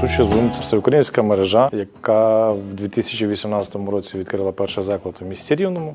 Сучі Зум це всеукраїнська мережа, яка в 2018 році відкрила перший заклад у місті Рівному.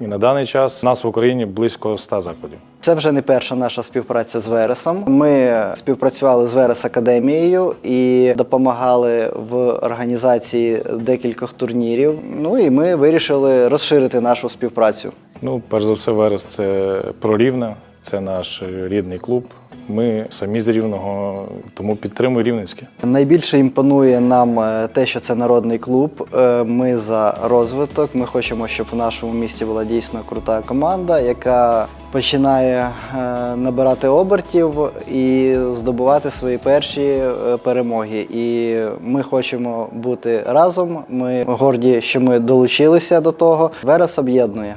І на даний час у нас в Україні близько 100 закладів. Це вже не перша наша співпраця з Вересом. Ми співпрацювали з Верес Академією і допомагали в організації декількох турнірів. Ну і ми вирішили розширити нашу співпрацю. Ну, перш за все, Верес це про Рівне, це наш рідний клуб. Ми самі з Рівного, тому підтримуємо Рівненське. Найбільше імпонує нам е, те, що це народний клуб. Е, Ми за розвиток. Ми хочемо, щоб в нашому місті була дійсно крута команда, яка починає е, набирати обертів і здобувати свої перші перемоги. І ми хочемо бути разом. Ми горді, що ми долучилися до того. Верес об'єднує.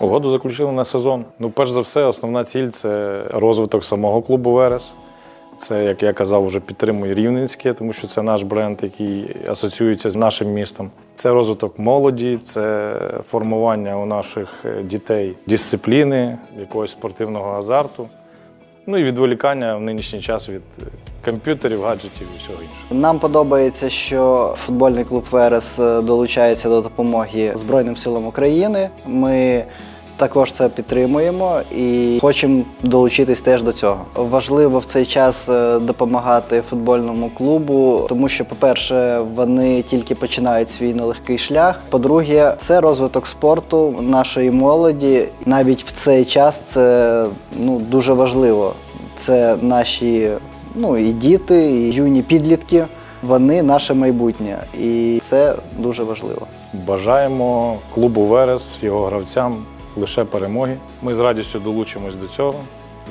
Угоду заключили на сезон. Ну, перш за все, основна ціль це розвиток самого клубу Верес. Це, як я казав, вже підтримує Рівненське, тому що це наш бренд, який асоціюється з нашим містом. Це розвиток молоді, це формування у наших е, дітей дисципліни, якогось спортивного азарту. Ну і відволікання в нинішній час від е, комп'ютерів, гаджетів і всього іншого. Нам подобається, що футбольний клуб Верес е, долучається до допомоги Збройним силам України. Ми також це підтримуємо і хочемо долучитись теж до цього. Важливо в цей час е, допомагати футбольному клубу, тому що, по-перше, вони тільки починають свій нелегкий шлях. По-друге, це розвиток спорту нашої молоді. Навіть в цей час це ну дуже важливо. Це наші ну і діти, і юні підлітки. Вони наше майбутнє, і це дуже важливо. Бажаємо клубу Верес, його гравцям лише перемоги. Ми з радістю долучимось до цього,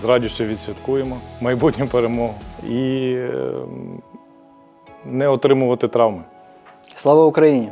з радістю відсвяткуємо майбутню перемогу і е, не отримувати травми. Слава Україні!